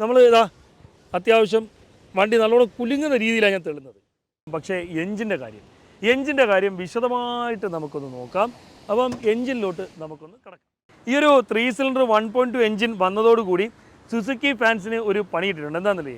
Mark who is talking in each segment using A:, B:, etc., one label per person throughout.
A: നമ്മൾ ഇതാ അത്യാവശ്യം വണ്ടി നല്ലോണം കുലുങ്ങുന്ന രീതിയിലാണ് ഞാൻ തെളിഞ്ഞത് പക്ഷേ എഞ്ചിന്റെ കാര്യം. എഞ്ചിന്റെ കാര്യം വിശദമായിട്ട് നമുക്കൊന്ന് നോക്കാം. അപ്പം എഞ്ചിനിലോട്ട് നമുക്കൊന്ന് കിടക്കാം. ഈ ഒരു three cylinder one point two engine വന്നതോടുകൂടി സുസുക്കി ഫാൻസിന് ഒരു പണിയിട്ടിട്ടുണ്ട് എന്താണെന്നല്ലേ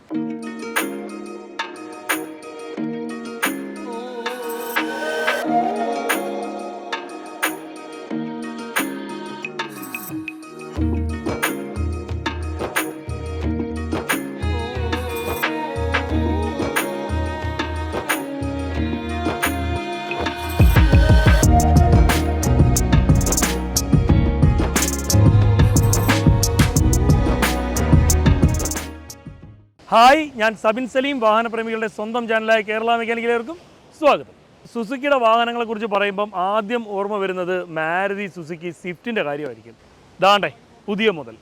A: ഹായ് ഞാൻ സബിൻ സലീം വാഹനപ്രേമികളുടെ സ്വന്തം ചാനലായ കേരള മെക്കാനിക്കലേർക്കും സ്വാഗതം. സുസുക്കിയുടെ വാഹനങ്ങളെക്കുറിച്ച് പറയുമ്പം ആദ്യം ഓർമ്മ വരുന്നത് മാരുതി സുസുക്കി സ്വിഫ്റ്റിന്റെ കാര്യമായിരിക്കും. ദാണ്ടേ പുതിയ മുതൽ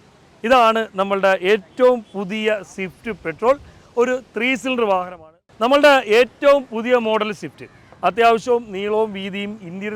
A: ഇതാണ് നമ്മളുടെ ഏറ്റവും പുതിയ സ്വിഫ്റ്റ് പെട്രോൾ. ഒരു ത്രീ സിലിണ്ടർ വാഹനമാണ്. നമ്മളുടെ ഏറ്റവും പുതിയ മോഡൽ സ്വിഫ്റ്റ്. അത്യാവശ്യവും നീളവും വീതിയും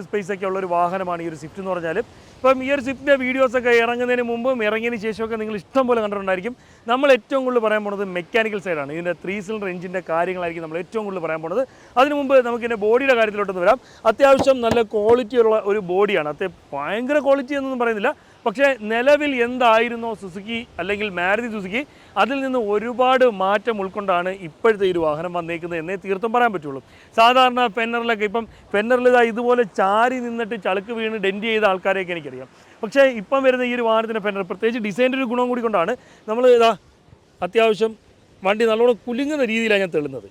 A: സ്പേസ് ഒക്കെ ഉള്ള ഒരു വാഹനമാണ് ഈ ഒരു സ്വിഫ്റ്റ് എന്ന് പറഞ്ഞാൽ ഇപ്പം ഈ ഒരു സ്വിഫ്റ്റിന്റെ വീഡിയോസൊക്കെ ഇറങ്ങുന്നതിന് മുമ്പും ഇറങ്ങിയതിന് ശേഷമൊക്കെ നിങ്ങൾ ഇഷ്ടം പോലെ കണ്ടിട്ടുണ്ടായിരിക്കും. നമ്മൾ ഏറ്റവും കൂടുതൽ പറയാൻ പോണത് മെക്കാനിക്കൽ സൈഡാണ് ഇതിന്റെ ത്രീ സിലിണ്ടർ എഞ്ചിന്റെ കാര്യങ്ങളായിരിക്കും നമ്മൾ ഏറ്റവും കൂടുതൽ പറയാൻ പോണത്. അതിന് മുമ്പ് നമുക്ക് ഇതിന്റെ ബോഡിയുടെ കാര്യത്തിലോട്ടൊന്ന് വരാം. അത്യാവശ്യം നല്ല ക്വാളിറ്റിയുള്ള ഒരു ബോഡിയാണ് അത്യ ഭയങ്കര ക്വാളിറ്റി എന്നൊന്നും പറയുന്നില്ല. പക്ഷേ നിലവിൽ എന്തായിരുന്നോ സുസുക്കി അല്ലെങ്കിൽ മാരുതി സുസുക്കി? അതിൽ നിന്ന് ഒരുപാട് മാറ്റം ഉൾക്കൊണ്ടാണ് ഇപ്പോഴത്തെ ഈ ഒരു വാഹനം വന്നേക്കുന്നത് എന്നേ തീർത്തും പറയാൻ പറ്റുള്ളൂ. സാധാരണ ഫെന്നറിലൊക്കെ ഇപ്പം ഫെന്നറിൽ ഇതാ ഇതുപോലെ ചാരി നിന്നിട്ട് ചളുക്ക് വീണ് ഡെന്റ് ചെയ്ത ആൾക്കാരെയൊക്കെ എനിക്കറിയാം. പക്ഷേ ഇപ്പം വരുന്ന ഈ ഒരു വാഹനത്തിന്റെ ഫെന്നർ പ്രത്യേകിച്ച് ഡിസൈന്റെ ഒരു ഗുണം കൂടി കൊണ്ടാണ് നമ്മൾ ഇതാ അത്യാവശ്യം വണ്ടി നല്ലോണം കുലുങ്ങുന്ന രീതിയിലാണ് ഞാൻ തെളുന്നത്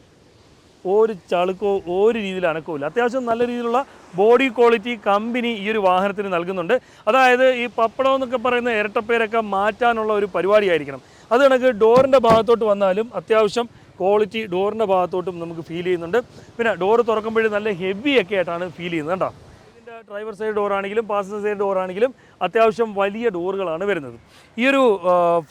A: ഒരു ചളുക്കോ ഒരു രീതിയിൽ അനക്കവും അത്യാവശ്യം നല്ല രീതിയിലുള്ള ബോഡി ക്വാളിറ്റി കമ്പനി ഈ ഒരു വാഹനത്തിന് നൽകുന്നുണ്ട്. അതായത് ഈ പപ്പടം എന്നൊക്കെ പറയുന്ന ഇരട്ടപ്പേരൊക്കെ മാറ്റാനുള്ള ഒരു പരിപാടിയായിരിക്കണം. അത് കണക്ക് ഡോറിന്റെ ഭാഗത്തോട്ട് വന്നാലും അത്യാവശ്യം ക്വാളിറ്റി ഡോറിന്റെ ഭാഗത്തോട്ടും നമുക്ക് ഫീൽ ചെയ്യുന്നുണ്ട്. പിന്നെ ഡോറ് തുറക്കുമ്പോഴും നല്ല ഹെവി ഒക്കെ ആയിട്ടാണ് ഫീൽ ചെയ്യുന്നത്. ഇതിന്റെ ഡ്രൈവർ സൈഡ് ഡോർ ആണെങ്കിലും പാസഞ്ചർ സൈഡ് ഡോർ ആണെങ്കിലും അത്യാവശ്യം വലിയ ഡോറുകളാണ് വരുന്നത്. ഈ ഒരു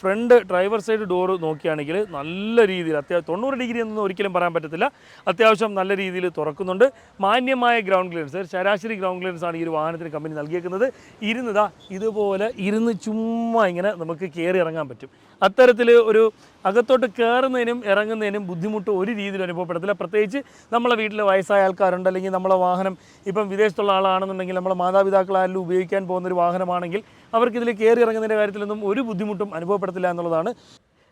A: ഫ്രണ്ട് ഡ്രൈവർ സൈഡ് ഡോർ നോക്കുകയാണെങ്കിൽ നല്ല രീതിയിൽ അത്യാവശ്യം തൊണ്ണൂറ് ഡിഗ്രി എന്നൊന്നും ഒരിക്കലും പറയാൻ പറ്റത്തില്ല. അത്യാവശ്യം നല്ല രീതിയിൽ തുറക്കുന്നുണ്ട്. മാന്യമായ ഗ്രൗണ്ട് ക്ലിയറൻസ് ശരാശരി ഗ്രൗണ്ട് ക്ലിയറൻസ് ആണ് ഈ ഒരു വാഹനത്തിന് കമ്പനി നൽകിയേക്കുന്നത്. ഇരുന്നതാ ഇതുപോലെ ഇരുന്ന് ചുമ്മാ ഇങ്ങനെ നമുക്ക് കയറി ഇറങ്ങാൻ പറ്റും. അത്തരത്തിൽ ഒരു അകത്തോട്ട് കയറുന്നതിനും ഇറങ്ങുന്നതിനും ബുദ്ധിമുട്ട് ഒരു രീതിയിൽ അനുഭവപ്പെടത്തില്ല. പ്രത്യേകിച്ച് നമ്മളെ വീട്ടിൽ വയസ്സായ ആൾക്കാരുണ്ട്. അല്ലെങ്കിൽ നമ്മളെ വാഹനം ഇപ്പം വിദേശത്തുള്ള ആളാണെന്നുണ്ടെങ്കിൽ നമ്മളെ മാതാപിതാക്കളായാലും ഉപയോഗിക്കാൻ പോകുന്ന ഒരു വാഹനമാണെങ്കിൽ അവർക്കിതിൽ കയറി ഇറങ്ങുന്നതിന്റെ കാര്യത്തിലൊന്നും ഒരു ബുദ്ധിമുട്ടും അനുഭവപ്പെടത്തില്ല എന്നുള്ളതാണ്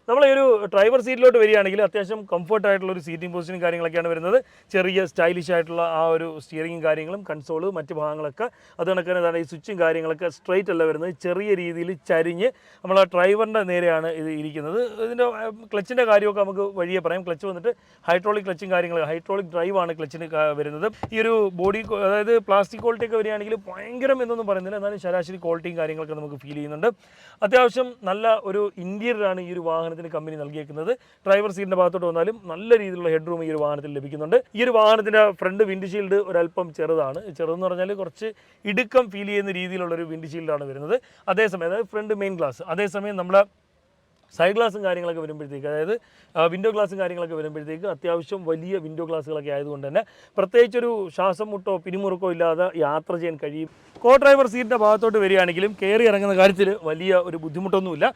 A: നമ്മൾ ഈ ഒരു ഡ്രൈവർ സീറ്റിലോട്ട് വരികയാണെങ്കിൽ അത്യാവശ്യം കംഫർട്ട് ആയിട്ടുള്ള ഒരു സീറ്റിംഗ് പൊസിഷനും കാര്യങ്ങളൊക്കെയാണ് വരുന്നത്. ചെറിയ സ്റ്റൈലിഷ് ആയിട്ടുള്ള ആ ഒരു സ്റ്റിയറിംഗും കാര്യങ്ങളും കൺസോൾ മറ്റ് ഭാഗങ്ങളൊക്കെ അത് കണക്കിന് തന്നെ ഈ സ്വിച്ചും കാര്യങ്ങളൊക്കെ സ്ട്രൈറ്റ് അല്ല വരുന്നത്. ചെറിയ രീതിയിൽ ചരിഞ്ഞ് നമ്മൾ ആ ഡ്രൈവറിന്റെ നേരെയാണ് ഇത് ഇരിക്കുന്നത്. ഇതിന്റെ ക്ലച്ചിന്റെ കാര്യമൊക്കെ നമുക്ക് വഴിയെ പറയാം. ക്ലച്ച് വന്നിട്ട് ഹൈഡ്രോളിക് ക്ലച്ചും കാര്യങ്ങൾ ഹൈഡ്രോളിക് ഡ്രൈവാണ് ക്ലച്ചിന് വരുന്നത്. ഈ ഒരു ബോഡി അതായത് പ്ലാസ്റ്റിക് ക്വാളിറ്റി ഒക്കെ വരികയാണെങ്കിൽ ഭയങ്കരം എന്നൊന്നും പറയുന്നില്ല. എന്നാലും ശരാശരി ക്വാളിറ്റിയും കാര്യങ്ങളൊക്കെ നമുക്ക് ഫീൽ ചെയ്യുന്നുണ്ട്. അത്യാവശ്യം നല്ല ഒരു ഇന്റീരിയറാണ് ഈ ഒരു വാഹനത്തിന് കമ്പനി നൽകിയേക്കുന്നത്. ഡ്രൈവർ സീറ്റിന്റെ ഭാഗത്തോട്ട് വന്നാലും നല്ല രീതിയിലുള്ള ഹെഡ് റൂം ഈ ഒരു വാഹനത്തിൽ ലഭിക്കുന്നുണ്ട്. ഈ ഒരു വാഹനത്തിന്റെ ഫ്രണ്ട് വിൻഡ് ഷീൽഡ് ഒരല്പം ചെറുതാണ്. ചെറുതെന്ന് പറഞ്ഞാൽ കുറച്ച് ഇടുക്കം ഫീൽ ചെയ്യുന്ന രീതിയിലുള്ള ഒരു വിൻഡ് ഷീൽഡാണ് വരുന്നത്. അതേസമയം അതായത് ഫ്രണ്ട് മെയിൻ ഗ്ലാസ് അതേസമയം നമ്മുടെ സൈഡ് ഗ്ലാസും കാര്യങ്ങളൊക്കെ വരുമ്പോഴത്തേക്ക് അതായത് വിൻഡോ ഗ്ലാസും കാര്യങ്ങളൊക്കെ വരുമ്പോഴത്തേക്ക് അത്യാവശ്യം വലിയ വിൻഡോ ഗ്ലാസ്സുകളൊക്കെ ആയതുകൊണ്ട് തന്നെ പ്രത്യേകിച്ചൊരു ശ്വാസം മുട്ടോ പിരിമുറുക്കോ ഇല്ലാതെ യാത്ര ചെയ്യാൻ കഴിയും. കോ ഡ്രൈവർ സീറ്റിന്റെ ഭാഗത്തോട്ട് വരികയാണെങ്കിലും കയറി ഇറങ്ങുന്ന കാര്യത്തിൽ വലിയ ഒരു ബുദ്ധിമുട്ടൊന്നുമില്ല.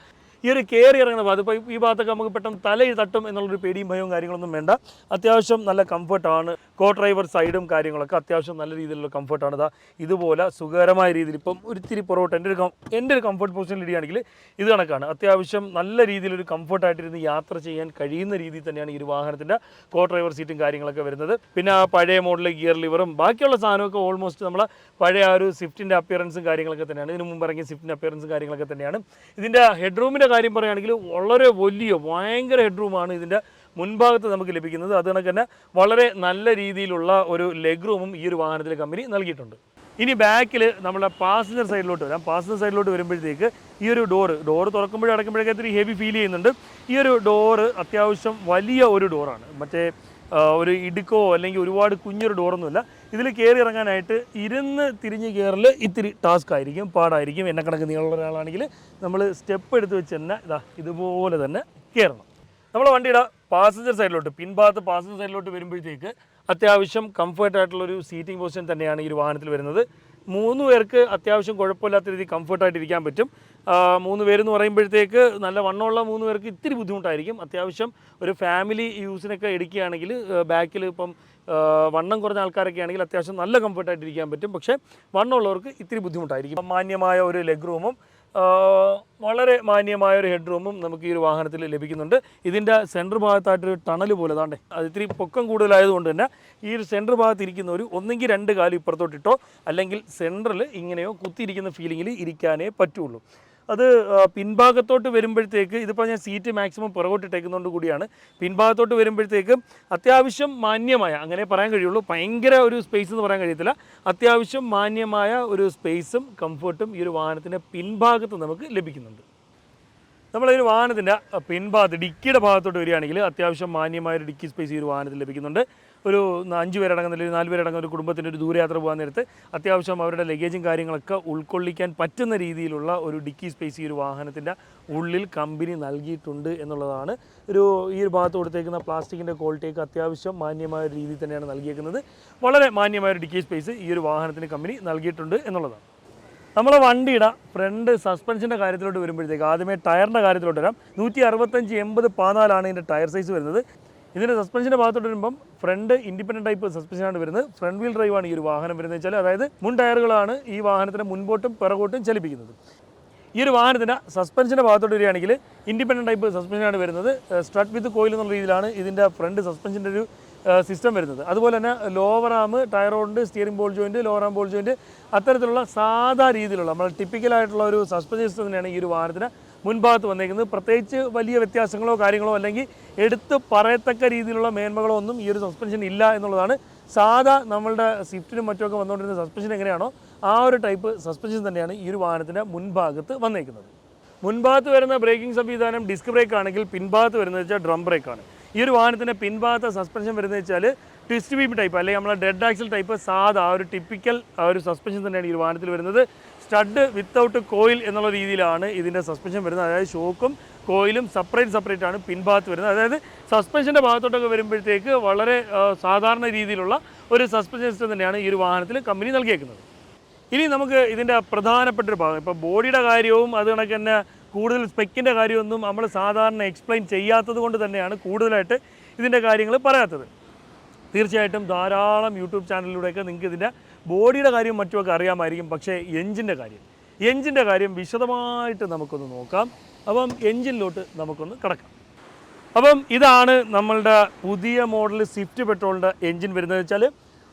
A: ഈ ഒരു കയറി ഇറങ്ങുന്ന ഭാഗത്ത് ഇപ്പോൾ ഈ ഭാഗത്തൊക്കെ നമുക്ക് പെട്ടെന്ന് തലയിൽ തട്ടും എന്നുള്ളൊരു പേടിയും ഭയവും കാര്യങ്ങളൊന്നും വേണ്ട. അത്യാവശ്യം നല്ല കംഫർട്ടാണ്. കോ ഡ്രൈവർ സൈഡും കാര്യങ്ങളൊക്കെ അത്യാവശ്യം നല്ല രീതിയിലുള്ള കംഫർട്ടാണ്. ഇതാ ഇതുപോലെ സുഖകരമായ രീതിയിൽ ഇപ്പം ഒരിത്തിരി പുറകോട്ട് എന്റെ ഒരു എന്റെ ഒരു കംഫർട്ട് പൊസിഷനിൽ ഇടുകയാണെങ്കിൽ ഇത് കണക്കാണ്. അത്യാവശ്യം നല്ല രീതിയിലൊരു കംഫർട്ടായിട്ടിരുന്ന് യാത്ര ചെയ്യാൻ കഴിയുന്ന രീതിയിൽ തന്നെയാണ് ഈ ഒരു വാഹനത്തിന്റെ കോ ഡ്രൈവർ സീറ്റും കാര്യങ്ങളൊക്കെ വരുന്നത്. പിന്നെ ആ പഴയ മോഡൽ ഗിയർ ലിവറും ബാക്കിയുള്ള സാധനമൊക്കെ ഓൾമോസ്റ്റ് നമ്മൾ പഴയ ആ ഒരു സ്വിഫ്റ്റിന്റെ അപ്പിയറൻസും കാര്യങ്ങളൊക്കെ തന്നെയാണ്. ഇതിന് മുമ്പ് ഇറങ്ങിയ സ്വിഫ്റ്റിന്റെ അപ്പിയറൻസും കാര്യങ്ങളൊക്കെ തന്നെയാണ്. ഇതിന്റെ ഹെഡ് റൂമിന്റെ കാര്യം പറയുകയാണെങ്കിൽ വളരെ വലിയ ഭയങ്കര ഹെഡ് റൂമാണ് ഇതിന്റെ മുൻഭാഗത്ത് നമുക്ക് ലഭിക്കുന്നത്. അത് കണക്ക് തന്നെ വളരെ നല്ല രീതിയിലുള്ള ഒരു ലെഗ് റൂമും ഈ ഒരു വാഹനത്തിൽ കമ്പനി നൽകിയിട്ടുണ്ട്. ഇനി ബാക്കിൽ നമ്മുടെ പാസഞ്ചർ സൈഡിലോട്ട് വരാം. പാസഞ്ചർ സൈഡിലോട്ട് വരുമ്പോഴത്തേക്ക് ഈ ഒരു ഡോറ് ഡോറ് തുറക്കുമ്പോഴും അടയ്ക്കുമ്പോഴൊക്കെ ഇത്തിരി ഹെവി ഫീൽ ചെയ്യുന്നുണ്ട്. ഈ ഒരു ഡോറ് അത്യാവശ്യം വലിയ ഒരു ഡോറാണ് മറ്റേ ഒരു ഇടുക്കോ അല്ലെങ്കിൽ ഒരുപാട് കുഞ്ഞൊരു ഡോറൊന്നുമില്ല ഇതിൽ കയറി ഇറങ്ങാനായിട്ട് ഇരുന്ന് തിരിഞ്ഞ് കയറൽ ഇത്തിരി ടാസ്ക് ആയിരിക്കും പാടായിരിക്കും. എന്നെ കണക്ക് നീളമുള്ള ഒരാളാണെങ്കിൽ നമ്മൾ സ്റ്റെപ്പ് എടുത്ത് വെച്ച് തന്നെ ഇതാ ഇതുപോലെ തന്നെ കയറണം. നമ്മളെ വണ്ടിയുടെ പാസഞ്ചർ സൈഡിലോട്ട് പിൻഭാഗത്ത് പാസഞ്ചർ സൈഡിലോട്ട് വരുമ്പോഴത്തേക്ക് അത്യാവശ്യം കംഫർട്ട് ആയിട്ടുള്ളൊരു സീറ്റിംഗ് പൊസിഷൻ തന്നെയാണ് ഈ ഒരു വാഹനത്തിൽ വരുന്നത്. മൂന്ന് പേർക്ക് അത്യാവശ്യം കുഴപ്പമില്ലാത്ത രീതിയിൽ കംഫർട്ടായിട്ട് ഇരിക്കാൻ പറ്റും. മൂന്ന് പേരെന്ന് പറയുമ്പോഴത്തേക്ക് നല്ല വണ്ണമുള്ള മൂന്ന് പേർക്ക് ഇത്തിരി ബുദ്ധിമുട്ടായിരിക്കും. അത്യാവശ്യം ഒരു ഫാമിലി യൂസിനൊക്കെ എടുക്കുകയാണെങ്കിൽ ബാക്കിൽ ഇപ്പം വണ്ണം കുറഞ്ഞ ആൾക്കാരൊക്കെ ആണെങ്കിൽ അത്യാവശ്യം നല്ല കംഫർട്ടായിട്ട് ഇരിക്കാൻ പറ്റും. പക്ഷേ വണ്ണമുള്ളവർക്ക് ഇത്തിരി ബുദ്ധിമുട്ടായിരിക്കും. മാന്യമായ ഒരു ലെഗ് റൂമും വളരെ മാന്യമായ ഒരു ഹെഡ് റൂമും നമുക്ക് ഈ ഒരു വാഹനത്തിൽ ലഭിക്കുന്നുണ്ട്. ഇതിന്റെ സെന്റർ ഭാഗത്തായിട്ടൊരു ടണൽ പോലെ താണ്ടേ അത് ഇത്തിരി പൊക്കം കൂടുതലായതുകൊണ്ട് തന്നെ ഈ ഒരു സെന്റർ ഭാഗത്ത് ഇരിക്കുന്ന ഒരു ഒന്നെങ്കിൽ രണ്ട് കാലം ഇപ്പുറത്തോട്ടിട്ടോ അല്ലെങ്കിൽ സെന്ററിൽ ഇങ്ങനെയോ കുത്തിയിരിക്കുന്ന ഫീലിങ്ങിൽ ഇരിക്കാനേ പറ്റുള്ളൂ. അത് പിൻഭാഗത്തോട്ട് വരുമ്പോഴത്തേക്ക് ഇതിപ്പോൾ ഞാൻ സീറ്റ് മാക്സിമം പുറകോട്ടിട്ടേക്കുന്നതുകൊണ്ട് കൂടിയാണ്. പിൻഭാഗത്തോട്ട് വരുമ്പോഴത്തേക്ക് അത്യാവശ്യം മാന്യമായ അങ്ങനെ പറയാൻ കഴിയുള്ളൂ ഭയങ്കര ഒരു സ്പേസ് എന്ന് പറയാൻ കഴിയത്തില്ല. അത്യാവശ്യം മാന്യമായ ഒരു സ്പേസും കംഫർട്ടും ഈ ഒരു വാഹനത്തിന്റെ പിൻഭാഗത്ത് നമുക്ക് ലഭിക്കുന്നുണ്ട്. നമ്മളൊരു വാഹനത്തിന്റെ പിൻഭാഗത്ത് ഡിക്കിയുടെ ഭാഗത്തോട്ട് വരികയാണെങ്കിൽ അത്യാവശ്യം മാന്യമായ ഒരു ഡിക്കി സ്പേസ് ഈ ഒരു വാഹനത്തിൽ ലഭിക്കുന്നുണ്ട്. ഒരു അഞ്ച് പേരടങ്ങുന്ന അല്ലെങ്കിൽ നാല് പേരടങ്ങുന്ന ഒരു കുടുംബത്തിന്റെ ഒരു ദൂരയാത്ര പോകാൻ നേരത്ത് അത്യാവശ്യം അവരുടെ ലഗേജും കാര്യങ്ങളൊക്കെ ഉൾക്കൊള്ളിക്കാൻ പറ്റുന്ന രീതിയിലുള്ള ഒരു ഡിക്കി സ്പേസ് ഈ ഒരു വാഹനത്തിന്റെ ഉള്ളിൽ കമ്പനി നൽകിയിട്ടുണ്ട് എന്നുള്ളതാണ്. ഒരു ഈ ഒരു ഭാഗത്ത് കൊടുത്തേക്കുന്ന പ്ലാസ്റ്റിക്കിന്റെ ക്വാളിറ്റിയൊക്കെ അത്യാവശ്യം മാന്യമായ രീതിയിൽ തന്നെയാണ് നൽകിയേക്കുന്നത്. വളരെ മാന്യമായ ഒരു ഡിക്കി സ്പേസ് ഈ ഒരു വാഹനത്തിന് കമ്പനി നൽകിയിട്ടുണ്ട് എന്നുള്ളതാണ്. നമ്മളെ വണ്ടിയുടെ ഫ്രണ്ട് സസ്പെൻഷന്റെ കാര്യത്തിലോട്ട് വരുമ്പോഴത്തേക്ക് ആദ്യമേ ടയറിന്റെ കാര്യത്തിലോട്ട് വരാം. നൂറ്റി അറുപത്തഞ്ച് എൺപത് പതിനാലാണ് ഇതിന്റെ ടയർ സൈസ് വരുന്നത്. ഇതിന്റെ സസ്പെൻഷന്റെ ഭാഗത്തോട്ട് വരുമ്പം ഫ്രണ്ട് ഇൻഡിപെൻഡന്റ് ടൈപ്പ് സസ്പെൻഷനാണ് വരുന്നത്. ഫ്രണ്ട് വീൽ ഡ്രൈവാണ് ഈ ഒരു വാഹനം വരുന്നത് വെച്ചാൽ അതായത് മുൻ ടയറുകളാണ് ഈ വാഹനത്തിന്റെ മുൻപോട്ടും പിറകോട്ടും ചലിപ്പിക്കുന്നത്. ഈ ഒരു വാഹനത്തിന്റെ സസ്പെൻഷന്റെ ഭാഗത്തോട്ട് വരികയാണെങ്കിൽ ഇൻഡിപെൻഡന്റ് ടൈപ്പ് സസ്പെൻഷനാണ് വരുന്നത്. സ്ട്രട്ട് വിത്ത് കോയിൽ എന്നുള്ള രീതിയിലാണ് ഇതിന്റെ ഫ്രണ്ട് സസ്പെൻഷന്റെ ഒരു സിസ്റ്റം വരുന്നത്. അതുപോലെ തന്നെ ലോവർ ആം ടയർ ഉണ്ട് steering ball joint lower arm ball joint അത്തരത്തിലുള്ള സാധാ രീതിയിലുള്ള നമ്മൾ ടിപ്പിക്കലായിട്ടുള്ള ഒരു സസ്പെൻഷൻ സിസ്റ്റം തന്നെയാണ് ഈ ഒരു വാഹനത്തിന് മുൻഭാഗത്ത് വന്നേക്കുന്നത്. പ്രത്യേകിച്ച് വലിയ വ്യത്യാസങ്ങളോ കാര്യങ്ങളോ അല്ലെങ്കിൽ എടുത്ത് പറയത്തക്ക രീതിയിലുള്ള മേന്മകളോ ഒന്നും ഈ ഒരു സസ്പെൻഷൻ ഇല്ല എന്നുള്ളതാണ്. സാധാ നമ്മളുടെ സ്വിഫ്റ്റിനും മറ്റുമൊക്കെ വന്നുകൊണ്ടിരുന്ന സസ്പെൻഷൻ എങ്ങനെയാണോ ആ ഒരു ടൈപ്പ് സസ്പെൻഷൻ തന്നെയാണ് ഈ ഒരു വാഹനത്തിന്റെ മുൻഭാഗത്ത് വന്നേക്കുന്നത്. മുൻഭാഗത്ത് വരുന്ന ബ്രേക്കിംഗ് സംവിധാനം ഡിസ്ക് ബ്രേക്ക് ആണെങ്കിൽ പിൻഭാഗത്ത് വരുന്നത് വെച്ചാൽ ഡ്രം ബ്രേക്കാണ് ഈ ഒരു വാഹനത്തിന്റെ പിൻഭാഗത്തെ സസ്പെൻഷൻ വരുന്നത് വെച്ചാൽ ട്വിസ്റ്റ് ബീപ്പ് ടൈപ്പ് അല്ലെങ്കിൽ നമ്മളെ ഡെഡ് ആക്സൽ ടൈപ്പ് സാധാ ഒരു ടിപ്പിക്കൽ ഒരു സസ്പെൻഷൻ തന്നെയാണ് ഈ വാഹനത്തിൽ വരുന്നത്. സ്റ്റഡ് വിത്തൗട്ട് കോയിൽ എന്നുള്ള രീതിയിലാണ് ഇതിന്റെ സസ്പെൻഷൻ വരുന്നത്. അതായത് ഷോക്കും കോയിലും സെപ്പറേറ്റ് സെപ്പറേറ്റ് ആണ് പിൻഭാഗത്ത് വരുന്നത്. അതായത് സസ്പെൻഷന്റെ ഭാഗത്തോട്ടൊക്കെ വരുമ്പോഴത്തേക്ക് വളരെ സാധാരണ രീതിയിലുള്ള ഒരു സസ്പെൻഷൻ സിസ്റ്റം തന്നെയാണ് ഈ ഒരു വാഹനത്തിൽ കമ്പനി നൽകിയേക്കുന്നത്. ഇനി നമുക്ക് ഇതിന്റെ പ്രധാനപ്പെട്ട ഒരു ഭാഗം ഇപ്പോൾ ബോഡിയുടെ കാര്യവും അത് കണക്ക് തന്നെ കൂടുതൽ സ്പെക്കിന്റെ കാര്യമൊന്നും നമ്മൾ സാധാരണ എക്സ്പ്ലെയിൻ ചെയ്യാത്തത് കൊണ്ട് തന്നെയാണ് കൂടുതലായിട്ട് ഇതിന്റെ കാര്യങ്ങൾ പറയാത്തത്. തീർച്ചയായിട്ടും ധാരാളം യൂട്യൂബ് ചാനലിലൂടെയൊക്കെ നിങ്ങൾക്ക് ഇതിന്റെ ബോഡിയുടെ കാര്യം മറ്റുമൊക്കെ അറിയാമായിരിക്കും. പക്ഷേ എഞ്ചിന്റെ കാര്യം. എഞ്ചിന്റെ കാര്യം വിശദമായിട്ട് നമുക്കൊന്ന് നോക്കാം. അപ്പം എഞ്ചിനിലോട്ട് നമുക്കൊന്ന് കിടക്കാം. അപ്പം ഇതാണ് നമ്മളുടെ പുതിയ മോഡൽ സ്വിഫ്റ്റ് പെട്രോളിന്റെ എഞ്ചിൻ വരുന്നത് വെച്ചാൽ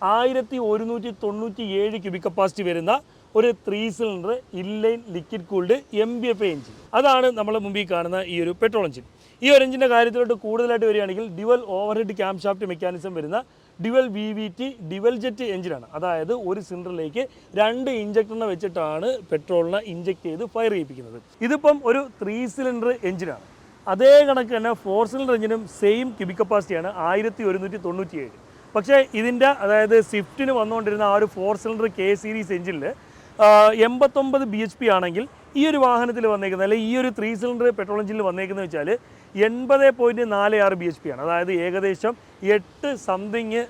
A: ആയിരത്തി ഒരുന്നൂറ്റി തൊണ്ണൂറ്റി ഏഴ് ക്യൂബിക് കപ്പാസിറ്റി വരുന്ന ഒരു three cylinder inline liquid cooled M B F engine അതാണ് നമ്മൾ മുമ്പിൽ കാണുന്ന ഈ ഒരു പെട്രോൾ എഞ്ചിൻ ഈ ഒരു എഞ്ചിന്റെ കാര്യത്തിലോട്ട് കൂടുതലായിട്ട് വരികയാണെങ്കിൽ dual overhead cam shaft mechanism വരുന്ന dual V V T dual jet എഞ്ചിനാണ് അതായത് ഒരു സിലിണ്ടറിലേക്ക് രണ്ട് ഇഞ്ചക്ടറിനെ വെച്ചിട്ടാണ് പെട്രോളിനെ ഇഞ്ചക്ട് ചെയ്ത് ഫയർ ചെയ്യിപ്പിക്കുന്നത്. ഇതിപ്പം ഒരു ത്രീ സിലിണ്ടർ എഞ്ചിനാണ് അതേ കണക്ക് തന്നെ ഫോർ സിലിണ്ടർ എഞ്ചിനും സെയിം ക്യൂബിക് കപ്പാസിറ്റിയാണ് ആയിരത്തി ഒരുന്നൂറ്റി തൊണ്ണൂറ്റി ഏഴ് പക്ഷേ ഇതിന്റെ അതായത് സ്വിഫ്റ്റിന് വന്നുകൊണ്ടിരുന്ന ആ ഒരു ഫോർ സിലിണ്ടർ കെ സീരീസ് എഞ്ചിനിൽ എൺപത്തൊമ്പത് ബി എച്ച് പി ആണെങ്കിൽ ഈ ഒരു വാഹനത്തിൽ വന്നേക്കുന്നത് അല്ലെങ്കിൽ ഈ ഒരു ത്രീ സിലിണ്ടർ പെട്രോൾ എഞ്ചിനിൽ വന്നേക്കുന്നത് വെച്ചാൽ എൺപത് പോയിന്റ് നാല് ആറ് ബി എച്ച് പി ആണ്. അതായത് ഏകദേശം എട്ട് സംതിങ്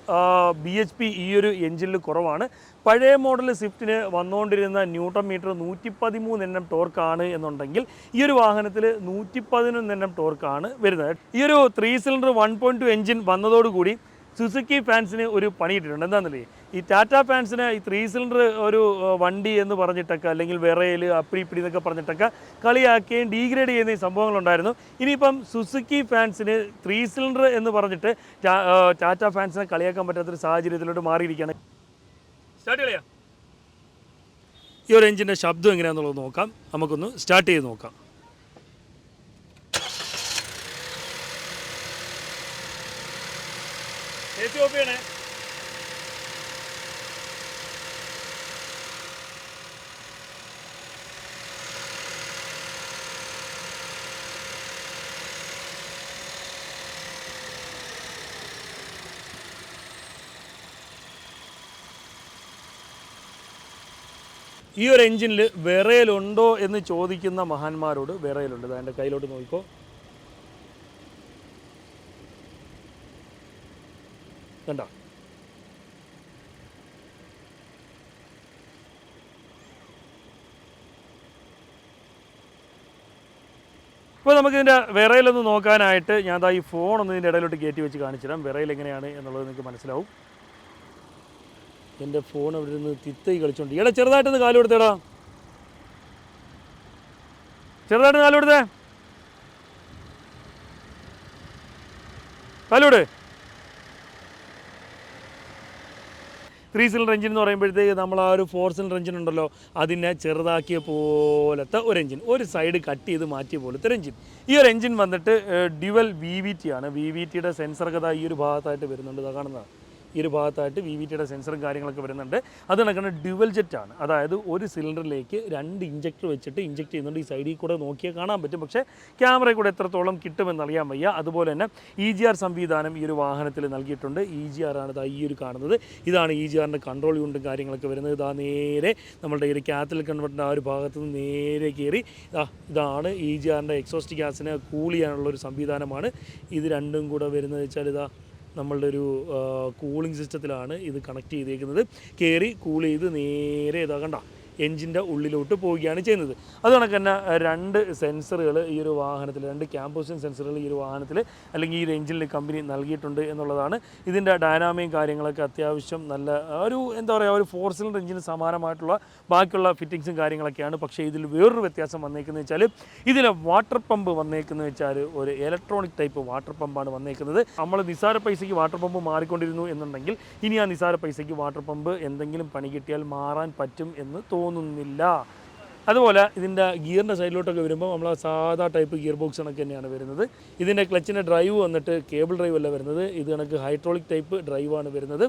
A: ബി എച്ച് പി ഈ ഒരു എഞ്ചിനിൽ കുറവാണ്. പഴയ മോഡൽ സ്വിഫ്റ്റിന് വന്നുകൊണ്ടിരുന്ന ന്യൂട്ടൺ മീറ്റർ നൂറ്റി പതിമൂന്ന് എണ്ണം ടോർക്കാണ് എന്നുണ്ടെങ്കിൽ ഈ ഒരു വാഹനത്തിൽ നൂറ്റി പതിനൊന്ന് എണ്ണം ടോർക്കാണ് വരുന്നത്. ഈ ഒരു three cylinder one point two engine വന്നതോടുകൂടി സുസുക്കി ഫാൻസിന് ഒരു പണിയിട്ടിട്ടുണ്ട് എന്താണെന്നല്ലേ ഈ ടാറ്റ ഫാൻസിന് ഈ ത്രീ സിലിണ്ടർ ഒരു വണ്ടി എന്ന് പറഞ്ഞിട്ടൊക്കെ അല്ലെങ്കിൽ വിറയിൽ അപ്പിടി ഇപ്പിടി എന്നൊക്കെ പറഞ്ഞിട്ടൊക്കെ കളിയാക്കുകയും ഡീഗ്രേഡ് ചെയ്യുന്ന ഈ സംഭവങ്ങളുണ്ടായിരുന്നു. ഇനിയിപ്പം സുസുക്കി ഫാൻസിന് ത്രീ സിലിണ്ടർ എന്ന് പറഞ്ഞിട്ട് ടാറ്റ ഫാൻസിനെ കളിയാക്കാൻ പറ്റാത്തൊരു സാഹചര്യത്തിലോട്ട് മാറിയിരിക്കുകയാണ്. സ്റ്റാർട്ട് കളിയാ ഈ ഒരു എഞ്ചിന്റെ ശബ്ദം എങ്ങനെയാണെന്നുള്ളത് നോക്കാം. നമുക്കൊന്ന് സ്റ്റാർട്ട് ചെയ്ത് നോക്കാം. എ സി ഓഫ് ചെയ്യണേ ഈ ഒരു എഞ്ചിനിൽ വിറയലുണ്ടോ എന്ന് ചോദിക്കുന്ന മഹാന്മാരോട് വിറയലുണ്ട്. അതിന്റെ കയ്യിലോട്ട് നോക്കിക്കോ. കണ്ടോ? ഇപ്പോൾ നമുക്കിതിന്റെ വിറയിലൊന്ന് നോക്കാനായിട്ട് ഞാൻ ഈ ഫോൺ ഒന്ന് ഇതിന്റെ ഇടയിലോട്ട് കയറ്റി വെച്ച് കാണിച്ചിടാം വിറയിൽ എങ്ങനെയാണ് എന്നുള്ളത് നിങ്ങൾക്ക് മനസ്സിലാവും. എന്റെ ഫോൺ അവിടെ നിന്ന് തിത്തൈ കളിച്ചോണ്ട്. ഇട ചെറുതായിട്ടൊന്ന് കാലു കൊടുത്തേടാ ചെറുതായിട്ട് കാലു കൊടുത്തേ. കാലു കൊടുത്തേ ത്രീ സിലിണ്ടർ എഞ്ചിൻ എന്ന് പറയുമ്പോഴത്തേക്ക് നമ്മൾ ആ ഒരു ഫോർ സിലിണ്ടർ എഞ്ചിൻ ഉണ്ടല്ലോ അതിനെ ചെറുതാക്കിയ പോലത്തെ ഒരു എഞ്ചിൻ. ഒരു സൈഡ് കട്ട് ചെയ്ത് മാറ്റിയ പോലത്തെ ഒരു എഞ്ചിൻ. ഈ ഒരു എഞ്ചിൻ വന്നിട്ട് ഡ്യുവൽ വി വി ടി ആണ്. വി വി ടിയുടെ കഥ ഈ ഒരു ഭാഗത്തായിട്ട് വരുന്നുണ്ട്. കാണുന്നതാണ് ഈ ഒരു ഭാഗത്തായിട്ട് വി വി ടിയുടെ സെൻസറും കാര്യങ്ങളൊക്കെ വരുന്നുണ്ട്. അത് കണക്കാണ് ഡ്യുവൽ ജെറ്റ് ആണ്. അതായത് ഒരു സിലിണ്ടറിലേക്ക് രണ്ട് ഇഞ്ചക്ടർ വെച്ചിട്ട് ഇഞ്ചക്ട് ചെയ്യുന്നുണ്ട്. ഈ സൈഡിൽ കൂടെ നോക്കിയാൽ കാണാൻ പറ്റും. പക്ഷേ ക്യാമറയിൽ കൂടെ എത്രത്തോളം കിട്ടുമെന്ന് അറിയാൻ വയ്യ. അതുപോലെ തന്നെ ഇ ജി ആർ സംവിധാനം ഈ ഒരു വാഹനത്തിൽ നൽകിയിട്ടുണ്ട്. ഇ ജി ആർ ആണ് ഈ ഒരു കാണുന്നത്. ഇതാണ് ഇ ജി ആറിന്റെ കൺട്രോൾ യൂണിറ്റും കാര്യങ്ങളൊക്കെ വരുന്നത്. ഇതാ നേരെ നമ്മളുടെ ഈ ഒരു കാത്തൽ ആ ഒരു ഭാഗത്ത് നിന്ന് നേരെ കയറി. ഇതാ ഇതാണ് ഇ ജി ആറിന്റെ എക്സോസ്റ്റ് ഗ്യാസിനെ കൂൾ ചെയ്യാനുള്ള ഒരു സംവിധാനമാണ്. ഇത് രണ്ടും കൂടെ വരുന്നത് വെച്ചാൽ ഇതാ നമ്മളുടെ ഒരു കൂളിംഗ് സിസ്റ്റത്തിലാണ് ഇത് കണക്ട് ചെയ്തേക്കുന്നത്. കയറി കൂൾ ചെയ്ത് നേരെ ഇതാ എഞ്ചിന്റെ ഉള്ളിലോട്ട് പോവുകയാണ് ചെയ്യുന്നത്. അത് കണക്ക് തന്നെ രണ്ട് സെൻസറുകൾ ഈ ഒരു വാഹനത്തിൽ രണ്ട് ക്യാമ്പോസിൻ സെൻസറുകൾ ഈ ഒരു വാഹനത്തിൽ അല്ലെങ്കിൽ ഈ ഒരു എഞ്ചിനിൽ കമ്പനി നൽകിയിട്ടുണ്ട് എന്നുള്ളതാണ്. ഇതിന്റെ ഡൈനാമിക് കാര്യങ്ങളൊക്കെ അത്യാവശ്യം നല്ല ഒരു എന്താ പറയുക ഒരു ഫോർ സിലിണ്ടർ എഞ്ചിന് സമാനമായിട്ടുള്ള ബാക്കിയുള്ള ഫിറ്റിങ്സും കാര്യങ്ങളൊക്കെയാണ്. പക്ഷേ ഇതിൽ വേറൊരു വ്യത്യാസം വന്നേക്കുന്നത് വെച്ചാൽ ഇതിലെ വാട്ടർ പമ്പ് വന്നേക്കുന്നത് വെച്ചാൽ ഒരു ഇലക്ട്രോണിക് ടൈപ്പ് വാട്ടർ പമ്പാണ് വന്നേക്കുന്നത്. നമ്മൾ നിസാര പൈസയ്ക്ക് വാട്ടർ പമ്പ് മാറിക്കൊണ്ടിരുന്നു എന്നുണ്ടെങ്കിൽ ഇനി ആ നിസാര പൈസയ്ക്ക് വാട്ടർ പമ്പ് എന്തെങ്കിലും പണി കിട്ടിയാൽ മാറാൻ പറ്റും എന്ന് തോന്നുന്നില്ല. അതുപോലെ ഇതിന്റെ ഗിയറിന്റെ സൈഡിലോട്ടൊക്കെ വരുമ്പോൾ നമ്മൾ സാധാ ടൈപ്പ് ഗിയർ ബോക്സ് കണക്ക് തന്നെയാണ് വരുന്നത്. ഇതിന്റെ ക്ലച്ചിന്റെ ഡ്രൈവ് വന്നിട്ട് കേബിൾ ഡ്രൈവ് അല്ല വരുന്നത്. ഇത് കണക്ക് ഹൈഡ്രോളിക് ടൈപ്പ് ഡ്രൈവാണ് വരുന്നത്.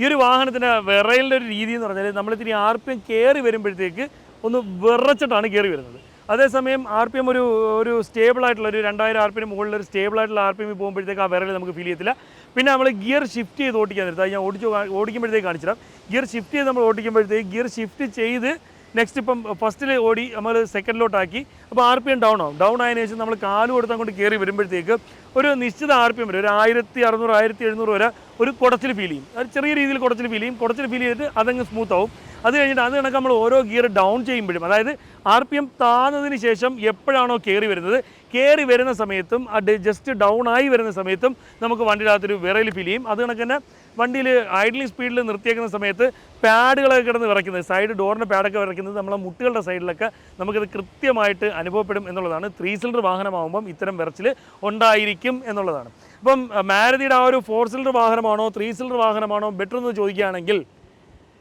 A: ഈ ഒരു വാഹനത്തിന്റെ വിറയലിന്റെ ഒരു രീതി എന്ന് പറഞ്ഞാൽ നമ്മളിത്തിരി ആർ പി എം കയറി വരുമ്പോഴത്തേക്ക് ഒന്ന് വിറച്ചിട്ടാണ് കയറി വരുന്നത്. അതേസമയം ആർ പി എം ഒരു ഒരു സ്റ്റേബിൾ ആയിട്ടുള്ള ഒരു രണ്ടായിരം ആർ പി എം മുകളിൽ ഒരു സ്റ്റേബിൾ ആയിട്ടുള്ള ആർ പി എം പോകുമ്പോഴത്തേക്ക് ആ വിരൽ നമുക്ക് ഫീൽ ചെയ്യത്തില്ല. പിന്നെ നമ്മൾ ഗിയർ ഷിഫ്റ്റ് ചെയ്ത് ഓടിക്കാൻ നേരത്തെ അത് ഞാൻ ഓടിച്ചു ഓടിക്കുമ്പോഴത്തേക്ക് കാണിച്ചിടാം ഗിയർ ഷിഫ്റ്റ് ചെയ്ത് നമ്മൾ ഓടിക്കുമ്പോഴത്തേക്ക് ഗിയർ ഷിഫ്റ്റ് ചെയ്ത് നെക്സ്റ്റ് ഇപ്പം ഫസ്റ്റിൽ ഓടി നമ്മൾ സെക്കൻഡിലോട്ടാക്കി അപ്പോൾ ആർ പി എം ഡൗൺ ആവും. ഡൗൺ ആയതിനു ശേഷം നമ്മൾ കാൽ കൊടുത്ത് അങ്ങോട്ട് കയറി വരുമ്പോഴത്തേക്ക് ഒരു നിശ്ചിത ആർ പി എം വരും ഒരു ആയിരത്തി അറുന്നൂറ് ആയിരത്തി എഴുന്നൂറ് വരെ ഒരു കുടച്ചിൽ ഫീൽ ചെയ്യും. അത് ചെറിയ രീതിയിൽ കുടച്ചിൽ ഫീൽ ചെയ്യും. കുടച്ചിൽ ഫീൽ ചെയ്തിട്ട് അതങ്ങ് സ്മൂത്ത് ആവും. അത് കഴിഞ്ഞിട്ട് അത് കണക്ക് നമ്മൾ ഓരോ ഗിയർ ഡൗൺ ചെയ്യുമ്പോഴും അതായത് ആർ പി എം താന്നതിന് ശേഷം എപ്പോഴാണോ കയറി വരുന്നത് കയറി വരുന്ന സമയത്തും ആ ജസ്റ്റ് ഡൗൺ ആയി വരുന്ന സമയത്തും നമുക്ക് വണ്ടിയിനകത്തൊരു വിറയിൽ ഫീൽ ചെയ്യും. അത് കണക്ക് തന്നെ വണ്ടിയിൽ ഐഡലിംഗ് സ്പീഡിൽ നിർത്തിയേക്കുന്ന സമയത്ത് പാഡുകളൊക്കെ കിടന്ന് വിറയ്ക്കുന്നത്. സൈഡ് ഡോറിന്റെ പാഡൊക്കെ വിറയ്ക്കുന്നത് നമ്മളെ മുട്ടുകളുടെ സൈഡിലൊക്കെ നമുക്കത് കൃത്യമായിട്ട് അനുഭവപ്പെടും എന്നുള്ളതാണ്. ത്രീ സിലിണ്ടർ വാഹനമാകുമ്പം ഇത്തരം വിറച്ചിൽ ഉണ്ടായിരിക്കും എന്നുള്ളതാണ്. അപ്പം മാരുതിയുടെ ആ ഒരു ഫോർ സിലിണ്ടർ വാഹനമാണോ ത്രീ സിലിണ്ടർ വാഹനമാണോ ബെറ്റർ എന്ന് ചോദിക്കുകയാണെങ്കിൽ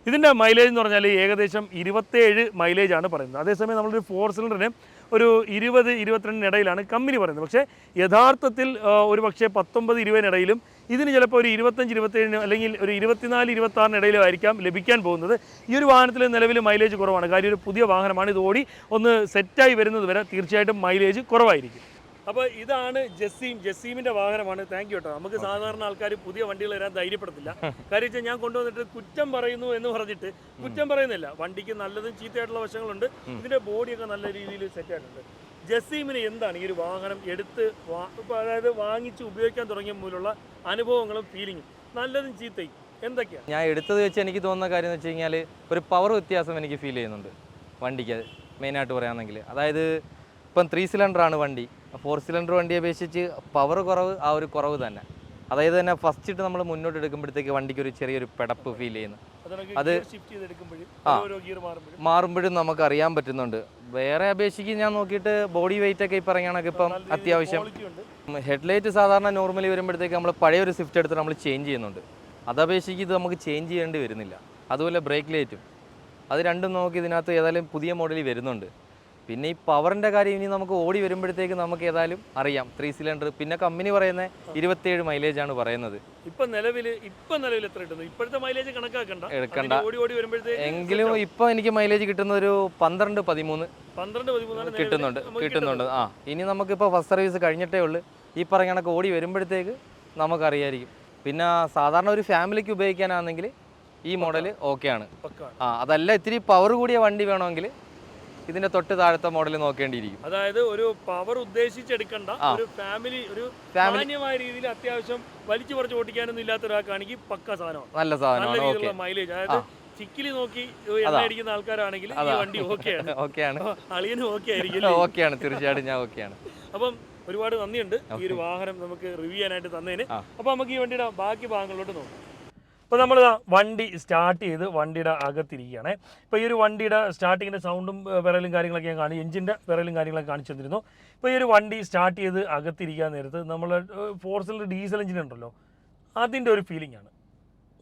A: ഇതിന്റെ മൈലേജ് എന്ന് പറഞ്ഞാൽ ഏകദേശം ഇരുപത്തേഴ് മൈലേജാണ് പറയുന്നത്. അതേസമയം നമ്മളൊരു ഫോർ സിലിണ്ടറിന് ഒരു ഇരുപത് ഇരുപത്തിരണ്ടിനിടയിലാണ് കമ്പനി പറയുന്നത്. പക്ഷേ യഥാർത്ഥത്തിൽ ഒരു പക്ഷേ പത്തൊമ്പത് ഇരുപതിനിടയിലും ഇതിന് ചിലപ്പോൾ ഒരു ഇരുപത്തഞ്ച് ഇരുപത്തേഴിന് അല്ലെങ്കിൽ ഒരു ഇരുപത്തിനാല് ഇരുപത്താറിന് ഇടയിലായിരിക്കാം ലഭിക്കാൻ പോകുന്നത്. ഈ ഒരു വാഹനത്തിൽ നിലവിൽ മൈലേജ് കുറവാണ്. കാര്യം ഒരു പുതിയ വാഹനമാണ്. ഇത് ഓടി ഒന്ന് സെറ്റായി വരുന്നത് വരെ തീർച്ചയായിട്ടും മൈലേജ് കുറവായിരിക്കും. അപ്പോൾ ഇതാണ് ജസീം. ജസീമിന്റെ വാഹനമാണ്. താങ്ക് യു കേട്ടോ നമുക്ക് സാധാരണ ആൾക്കാർ പുതിയ വണ്ടികൾ വരാൻ ധൈര്യപ്പെടത്തില്ല. കാര്യം വെച്ചാൽ ഞാൻ കൊണ്ടുവന്നിട്ട് കുറ്റം പറയുന്നു എന്ന് പറഞ്ഞിട്ട് കുറ്റം പറയുന്നില്ല. വണ്ടിക്ക് നല്ലതും ചീത്തയായിട്ടുള്ള വശങ്ങളുണ്ട്. ഇതിന്റെ ബോഡിയൊക്കെ നല്ല രീതിയിൽ സെറ്റ് ആയിട്ടുണ്ട്. ജസീമിന് എന്താണ് ഈ ഒരു വാഹനം എടുത്ത് അതായത് വാങ്ങിച്ച് ഉപയോഗിക്കാൻ തുടങ്ങിയ മൂലമുള്ള അനുഭവങ്ങളും ഫീലിങ്ങും നല്ലതും ചീത്തയും എന്തൊക്കെയാണ്?
B: ഞാൻ എടുത്തത് വെച്ച് എനിക്ക് തോന്നുന്ന കാര്യം എന്ന് വെച്ച് കഴിഞ്ഞാൽ ഒരു പവർ വ്യത്യാസം എനിക്ക് ഫീൽ ചെയ്യുന്നുണ്ട് വണ്ടിക്ക്. മെയിനായിട്ട് പറയുകയാണെങ്കിൽ അതായത് ഇപ്പം ത്രീ സിലിണ്ടറാണ് വണ്ടി. ഫോർ സിലിണ്ടർ വണ്ടിയെ അപേക്ഷിച്ച് പവർ കുറവ് ആ ഒരു കുറവ് തന്നെ. അതായത് തന്നെ ഫസ്റ്റ് ഇട്ട് നമ്മൾ മുന്നോട്ട് എടുക്കുമ്പോഴത്തേക്ക് വണ്ടിക്ക് ഒരു ചെറിയൊരു പെടപ്പ് ഫീൽ ചെയ്യുന്നു. അത്
A: മാറുമ്പോഴും.
B: നമുക്ക് അറിയാൻ പറ്റുന്നുണ്ട്. വേറെ അപേക്ഷിച്ച് ഞാൻ നോക്കിയിട്ട് ബോഡി വെയിറ്റ് ഒക്കെ ഈ പറയുകയാണെങ്കിൽ ഇപ്പം അത്യാവശ്യം
A: ഹെഡ് ലൈറ്റ്
B: ഹെഡ്ലൈറ്റ് സാധാരണ നോർമലി വരുമ്പോഴത്തേക്ക് നമ്മൾ പഴയ ഒരു സ്വിഫ്റ്റ് എടുത്ത് നമ്മൾ ചേഞ്ച് ചെയ്യുന്നുണ്ട്. അതപേക്ഷിച്ച് ഇത് നമുക്ക് ചേഞ്ച് ചെയ്യേണ്ടി വരുന്നില്ല. അതുപോലെ ബ്രേക്ക് ലൈറ്റും അത് രണ്ടും നോക്കി ഇതിനകത്ത് ഏതായാലും പുതിയ മോഡലിൽ വരുന്നുണ്ട്. പിന്നെ ഈ പവറിന്റെ കാര്യം ഇനി നമുക്ക് ഓടി വരുമ്പോഴത്തേക്ക് നമുക്ക് ഏതായാലും അറിയാം. ത്രീ സിലിണ്ടർ പിന്നെ കമ്പനി പറയുന്ന ഇരുപത്തിയേഴ് മൈലേജ് ആണ് പറയുന്നത്.
A: ഇപ്പൊ നിലവിൽ ഇപ്പൊ നിലവിൽ എത്ര കിട്ടുന്നു? ഇപ്പോഴത്തെ മൈലേജ് കണക്കാക്കണ്ട.
B: എടുക്കണ്ട.
A: ഓടി ഓടി വരുമ്പോഴത്തേക്ക്
B: എങ്കിലും ഇപ്പൊ എനിക്ക് മൈലേജ് കിട്ടുന്ന ഒരു പന്ത്രണ്ട് പതിമൂന്ന്
A: പന്ത്രണ്ട് പതിമൂന്ന്
B: കിട്ടുന്നുണ്ട്. കിട്ടുന്നുണ്ട്. ആ ഇനി നമുക്കിപ്പോൾ ഫസ്റ്റ് സർവീസ് കഴിഞ്ഞിട്ടേ ഉള്ളൂ. ഈ പറഞ്ഞ കണക്ക് ഓടി വരുമ്പോഴത്തേക്ക് നമുക്കറിയായിരിക്കും. പിന്നെ സാധാരണ ഒരു ഫാമിലിക്ക് ഉപയോഗിക്കാനാണെങ്കിൽ ഈ മോഡൽ ഓക്കെയാണ്
A: ആണ്.
B: ആ അതല്ല ഇത്തിരി പവർ കൂടിയ വണ്ടി വേണമെങ്കിൽ ഇതിന്റെ തൊട്ട് താഴത്തെ മോഡൽ നോക്കേണ്ടിയിരിക്കും.
A: അതായത് ഒരു പവർ ഉദ്ദേശിച്ചെടുക്കണ്ട. ഒരു ഫാമിലി ഒരു
B: സാമാന്യമായ
A: മാന്യമായ രീതിയിൽ അത്യാവശ്യം വലിച്ചു പറിച്ച് ഓടിക്കാനൊന്നും ഇല്ലാത്ത ഒരാൾക്കാണെങ്കിൽ പക്ക സാധനമാണ്.
B: നല്ല സാധനമാണ്
A: രീതിയിലുള്ള മൈലേജ് അതായത് ചിക്കിലി നോക്കി അടിക്കുന്ന ആൾക്കാരാണെങ്കിൽ ഈ. വണ്ടി ഓക്കെയാണ്.
B: ഓക്കെയാണ്.
A: അളിയനും ഓക്കെ ആയിരിക്കും
B: ഓക്കെയാണ് തീർച്ചയായിട്ടും ഞാൻ ഓക്കെയാണ്.
A: അപ്പം ഒരുപാട് നന്ദിയുണ്ട് ഈ ഒരു വാഹനം നമുക്ക് റിവ്യൂ ചെയ്യാനായിട്ട് തന്നതിന്. അപ്പൊ നമുക്ക് ഈ വണ്ടിയുടെ ബാക്കി ഭാഗങ്ങളിലോട്ട് നോക്കാം. അപ്പോൾ നമ്മൾ വണ്ടി സ്റ്റാർട്ട് ചെയ്ത് വണ്ടിയുടെ അകത്തിരിക്കുകയാണ്. ഇപ്പോൾ ഈ ഒരു വണ്ടിയുടെ സ്റ്റാർട്ടിങ്ങിന്റെ സൗണ്ടും വിറലും കാര്യങ്ങളൊക്കെ ഞാൻ കാണി എഞ്ചിന്റെ വിറലും കാര്യങ്ങളൊക്കെ കാണിച്ചു തന്നിരുന്നു. ഇപ്പോൾ ഈ ഒരു വണ്ടി സ്റ്റാർട്ട് ചെയ്ത് അകത്തിരിക്കാൻ നേരത്ത് നമ്മൾ ഫോർ സിലിണ്ടർ ഡീസൽ എഞ്ചിൻ ഉണ്ടല്ലോ അതിന്റെ ഒരു ഫീലിംഗ് ആണ്.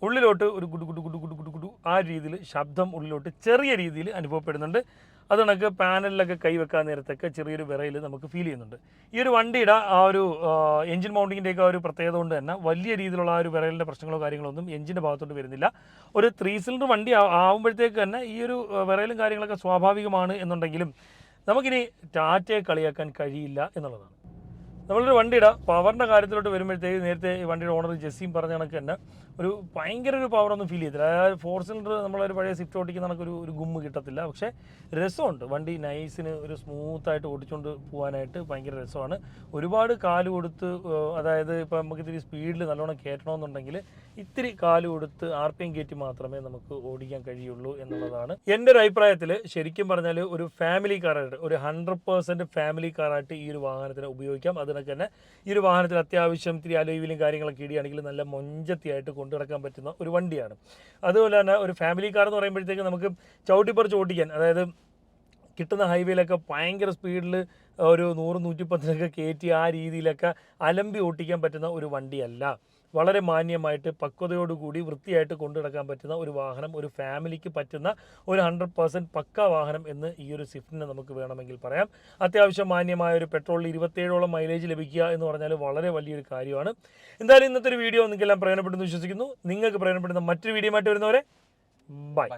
A: ഉള്ളിലോട്ട് ഒരു ഗുഡു ഗുഡു ഗുഡു ഗുഡു ഗുഡു ഗുഡു ആ രീതിയിൽ ശബ്ദം ഉള്ളിലോട്ട് ചെറിയ രീതിയിൽ അനുഭവപ്പെടുന്നുണ്ട്. അത് കണക്ക് പാനലിലൊക്കെ കൈവെക്കാൻ നേരത്തൊക്കെ ചെറിയൊരു വിറയിൽ നമുക്ക് ഫീൽ ചെയ്യുന്നുണ്ട്. ഈ ഒരു വണ്ടിയുടെ ആ ഒരു എഞ്ചിൻ മൗണ്ടിങ്ങിന്റെയൊക്കെ ഒരു പ്രത്യേകത കൊണ്ട് തന്നെ വലിയ രീതിയിലുള്ള ആ ഒരു വിറയലിന്റെ പ്രശ്നങ്ങളോ കാര്യങ്ങളോ ഒന്നും എഞ്ചിന്റെ ഭാഗത്തോട്ട് വരുന്നില്ല. ഒരു ത്രീ സിലിണ്ടർ വണ്ടി ആവുമ്പോഴത്തേക്ക് തന്നെ ഈ ഒരു വിറയലും കാര്യങ്ങളൊക്കെ സ്വാഭാവികമാണ് എന്നുണ്ടെങ്കിലും നമുക്കിനി ടാറ്റയെ കളിയാക്കാൻ കഴിയില്ല എന്നുള്ളതാണ്. നമ്മളൊരു വണ്ടിയുടെ പവറിന്റെ കാര്യത്തിലോട്ട് വരുമ്പോഴത്തേക്ക് നേരത്തെ ഈ വണ്ടിയുടെ ഓണർ ജെസ്സിയും പറഞ്ഞ കണക്ക് തന്നെ ഒരു ഭയങ്കര ഒരു പവർ ഒന്നും ഫീൽ ചെയ്തില്ല അതായത് ഫോർ സിലിണ്ടർ നമ്മളൊരു പഴയ സ്വിഫ്റ്റ് ഓടിക്കുന്ന കണക്കൊരു ഒരു ഗുമ്മ് കിട്ടത്തില്ല. പക്ഷേ രസമുണ്ട്. വണ്ടി നൈസിന് ഒരു സ്മൂത്തായിട്ട് ഓടിച്ചുകൊണ്ട് പോകാനായിട്ട് ഭയങ്കര രസമാണ്. ഒരുപാട് കാൽ കൊടുത്ത് അതായത് ഇപ്പോൾ നമുക്ക് ഇത്തിരി സ്പീഡിൽ നല്ലോണം കയറ്റണമെന്നുണ്ടെങ്കിൽ ഇത്തിരി കാൽ കൊടുത്ത് ആർ പി എം കയറ്റി മാത്രമേ നമുക്ക് ഓടിക്കാൻ കഴിയുള്ളൂ എന്നുള്ളതാണ് എന്റെ ഒരു അഭിപ്രായത്തിൽ ശരിക്കും പറഞ്ഞാൽ ഒരു ഫാമിലി കാറായിട്ട് ഒരു ഹൺഡ്രഡ് പേഴ്സന്റ് ഫാമിലി കാറായിട്ട് ഈ ഒരു വാഹനത്തിന് ഉപയോഗിക്കാം. അതിനൊക്കെ തന്നെ ഈ ഒരു വാഹനത്തിൽ അത്യാവശ്യം ഇത്തിരി അലോയിലും കാര്യങ്ങളൊക്കെ ഇടിയാണെങ്കിൽ നല്ല മൊഞ്ചത്തിയായിട്ട് കൊണ്ടു നടക്കാൻ പറ്റുന്ന ഒരു വണ്ടിയാണ്. അതുപോലെ തന്നെ ഒരു ഫാമിലി കാർ എന്ന് പറയുമ്പോഴത്തേക്ക് നമുക്ക് ചവിട്ടിപ്പറിച്ച് ഓടിക്കാൻ അതായത് കിട്ടുന്ന ഹൈവേയിലൊക്കെ ഭയങ്കര സ്പീഡിൽ ഒരു നൂറ് നൂറ്റിപ്പത്തിനൊക്കെ കയറ്റി ആ രീതിയിലൊക്കെ അലമ്പി ഓട്ടിക്കാൻ പറ്റുന്ന ഒരു വണ്ടിയല്ല. വളരെ മാന്യമായിട്ട് പക്വതയോടുകൂടി വൃത്തിയായിട്ട് കൊണ്ടു നടക്കാൻ പറ്റുന്ന ഒരു വാഹനം ഒരു ഫാമിലിക്ക് പറ്റുന്ന ഒരു ഹൺഡ്രഡ് പെർസെന്റ് പക്ക വാഹനം എന്ന് ഈ ഒരു സ്വിഫ്റ്റിനെ നമുക്ക് വേണമെങ്കിൽ പറയാം. അത്യാവശ്യം മാന്യമായ ഒരു പെട്രോളിൽ ഇരുപത്തേഴോളം മൈലേജ് ലഭിക്കുക എന്ന് പറഞ്ഞാൽ വളരെ വലിയൊരു കാര്യമാണ്. എന്തായാലും ഇന്നത്തെ ഒരു വീഡിയോ നിങ്ങൾക്കെല്ലാം പ്രയോജനപ്പെടുന്നു വിശ്വസിക്കുന്നു. നിങ്ങൾക്ക് പ്രയോജനപ്പെടുന്ന മറ്റൊരു വീഡിയോ ആയിട്ട് വരുന്നവരെ ബൈ.